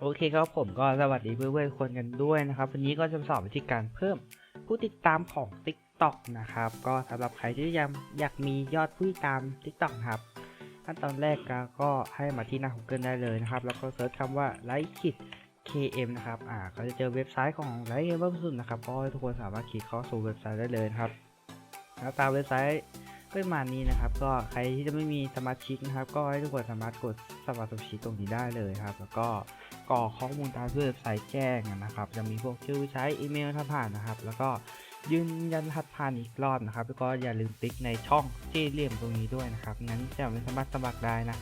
โอเคครับผมก็สวัสดีเพื่อนๆคนกันด้วยนะครับวันนี้ก็จะสอนวิธีการเพิ่มผู้ติดตามของ TikTok นะครับ ก็สำหรับใครที่ยังอยากมียอดผู้ติดตาม TikTok นะครับขั้นตอนแรกก็ให้มาที่หน้า Google ได้เลยนะครับ แล้วก็เซิร์ชคำว่า l i k e KM นะครับอ่าก็จะเจอเว็บไซต์ของ l i k e KM เพิ่มสุดนะครับก็ทุกคนสามารถคลิกเข้าสู่เว็บไซต์ได้เลยครับแล้วตามเว็บไซต์ก็ประมาณนี้นะครับ ก็ใครที่จะไม่มีสมาชิกนะครับ ก็ให้ทุกคนสามารถกดสมัครสมาชิกตรงนี้ได้เลยครับ แล้วก็ กรอกข้อมูลตามเว็บไซต์แจ้งนะครับ จะมีพวกชื่อใช้อีเมลถ้าผ่านนะครับ แล้วก็ยืนยันรหัสผ่านอีกรอบนะครับ แล้วก็อย่าลืมติ๊กในช่องที่เหลี่ยมตรงนี้ด้วยนะครับนั้นจะไม่สามารถสมัครได้นะ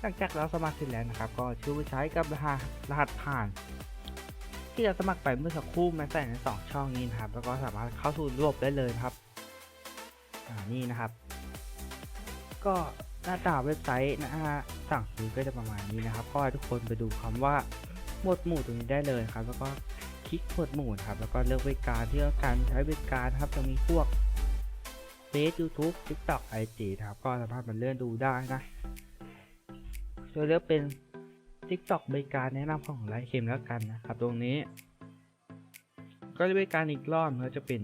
หลังจากเราสมัครเสร็จแล้วนะครับ ก็ชื่อใช้กับรหัสรหัสผ่าน ที่เราสมัครไปเมื่อสักครู่มาใส่ในสองช่องนี้นะครับ แล้วก็สามารถเข้าสู่ระบบได้เลยครับอ่านี่นะครับ ก็ หน้าตาเว็บไซต์นะฮะสั่งซื้อก็จะประมาณนี้นะครับก็ให้ทุกคนไปดูคำว่าหมวดหมู่ตรงนี้ได้เลยครับ แล้วก็คลิกหมวดหมู่ครับ แล้วก็เลือกบริการที่ต้องการใช้บริการนะครับจะมีพวกเฟซยูทูบทิกตอกไอจีครับ ก็สามารถมาเลื่อนดูได้นะโดยเลือกเป็น TikTok บริการแนะนำของไลฟ์เคมแล้วกันนะครับ ตรงนี้ ก็จะบริการอีกรอบก็จะเป็น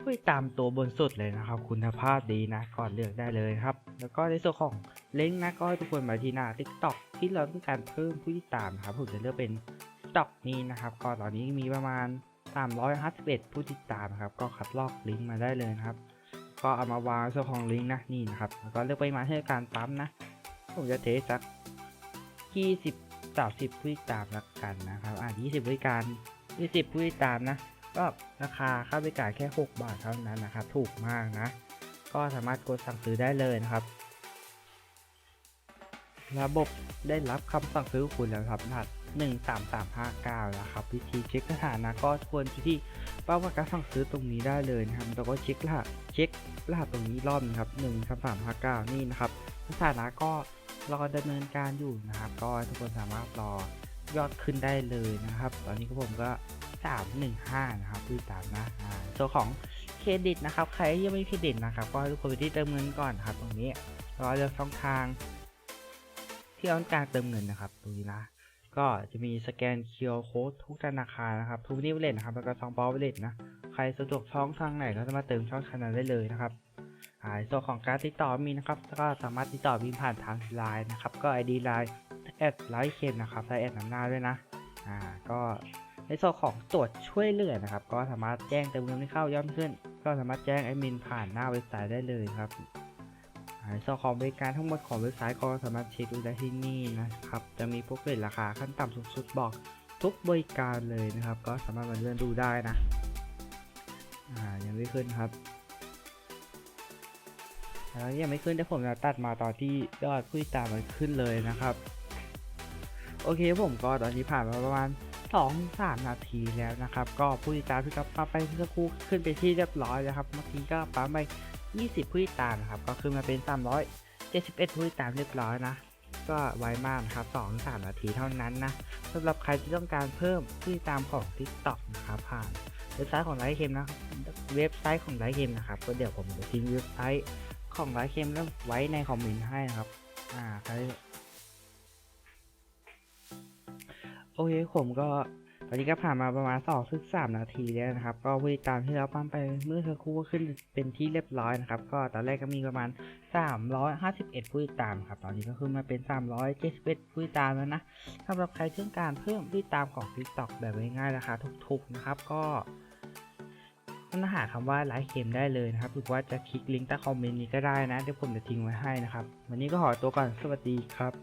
ผู้ติดตามตัวบนสุดเลยนะครับ คุณภาพดีนะก่อนเลือกได้เลยครับ แล้วก็ในส่วนของลิงนะก็ทุกคนมาที่หน้า TikTok ที่เราต้องการเพิ่มผู้ติดตามนะครับผมจะเลือกเป็น TikTok นี้นะครับก็ตอนนี้มีประมาณ 351 ผู้ติดตามครับก็คัดลอกลิงก์มาได้เลยนะครับ ก็เอามาวางส่วนของลิงก์นะนี่นะครับแล้วก็เลือกไปมาให้การปั๊มนะ ผมจะเทสสัก 20 30ผู้ติดตามละกันนะครับอ่า20บริการ20ผู้ติดตามนะก็ราคาค่าบริการแค่ 6 บาทเท่านั้นนะครับ ถูกมากนะ ก็สามารถกดสั่งซื้อได้เลยนะครับ ระบบได้รับคำสั่งซื้อของคุณแล้วครับรหัส13359 นะครับ วิธีเช็คสถานะก็ควรที่เป้าหมาการสั่งซื้อตรงนี้ได้เลยนะครับแล้วก็เช็ครหัสเช็ครหัสตรงนี้รอบนึงครับ13359 นี่นะครับสถานะก็รอดำเนินการอยู่นะครับ ก็ทุกคนสามารถรอยอดขึ้นได้เลยนะครับ ตอนนี้ก็ผมก็ 315 นะครับผู้ติดตามนะอ่าตัวของ เครดิตนะครับ ใครที่ยังไม่มีเครดิตนะครับ ก็ให้ทุกคนไปที่เติมเงินก่อนครับ ตรงนี้ก็เลือกช่องทาง ที่ต้องการเติมเงินนะครับตรงนี้นะ ก็จะมีสแกน QR Code ทุกธนาคารนะครับทุกนิวเลนนะครับแล้วก็ซองบอลเลนนะใครสะดวกช่องทางไหนก็สามารถเติมช่องทางนั้นได้เลยนะครับอ่าส่วนของการติดต่อมีนะครับก็สามารถติดต่อมีผ่านทางไลน์นะครับก็ ID ไลน์แอดไลท์เคนนะครับใช้แอดนำหน้าด้วยนะอ่าก็ ในส่วนของตรวจช่วยเหลือนะครับ ก็สามารถแจ้งเติมเงินที่เข้ายอดขึ้น ก็สามารถแจ้งแอดมินผ่านหน้าเว็บไซต์ได้เลยครับอ่าในส่วนของบริการทั้งหมดของเว็บไซต์ก็สามารถเช็คดูได้ที่นี่นะครับ จะมีพวกเรทราคาขั้นต่ำสูงสุดบอกทุกบริการเลยนะครับ ก็สามารถมาเลื่อนดูได้นะอ่ายังไม่ขึ้นครับแล้วยังไม่ขึ้นแต่ผมจะตัดมาตอนที่ยอดผู้ติดตามมันขึ้นเลยนะครับ โอเคผมก็ตอนนี้ผ่านมาประมาณ 2 3 นาทีแล้วนะครับ ก็ผู้ติดตามที่กับปั๊มไปเมื่อครู่ขึ้นไปที่เรียบร้อยแล้วครับ เมื่อกี้ก็ปั๊มไป 20 ผู้ติดตามนะครับ ก็ขึ้นมาเป็น 371 ผู้ติดตามเรียบร้อยนะ ก็ไวมากนะครับ 2 3 นาทีเท่านั้นนะสำหรับใครที่ต้องการเพิ่มผู้ติดตามของ TikTok นะครับผ่านเว็บไซต์ของไลฟ์เคมนะครับ เว็บไซต์ของไลฟ์เคมนะครับ ก็เดี๋ยวผมจะทิ้งเว็บไซต์ของไลฟ์เคมแล้วไว้ในคอมเมนต์ให้นะครับ อ่าใคร โอเคผมก็ตอนนี้ก็ผ่านมาประมาณ2ถึง3นาทีแล้วนะครับ ก็ผู้ติดตามที่เราปั้มไปเมื่อสักครู่ก็ขึ้นเป็นที่เรียบร้อยนะครับ ก็ตอนแรกก็มีประมาณ 351 ผู้ติดตามครับ ตอนนี้ก็ขึ้นมาเป็น 371 ผู้ติดตามแล้วนะสำหรับใครที่ต้องการเพิ่มผู้ติดตามของ TikTok แบบง่ายๆราคาถูกๆนะครับ ก็ค้นหาคำว่าไลฟ์เกมได้เลยนะครับหรือว่าจะคลิกลิงก์ใต้คอมเมนต์นี้ก็ได้นะเดี๋ยวผมจะทิ้งไว้ให้นะครับ วันนี้ก็ขอตัวก่อนสวัสดีครับ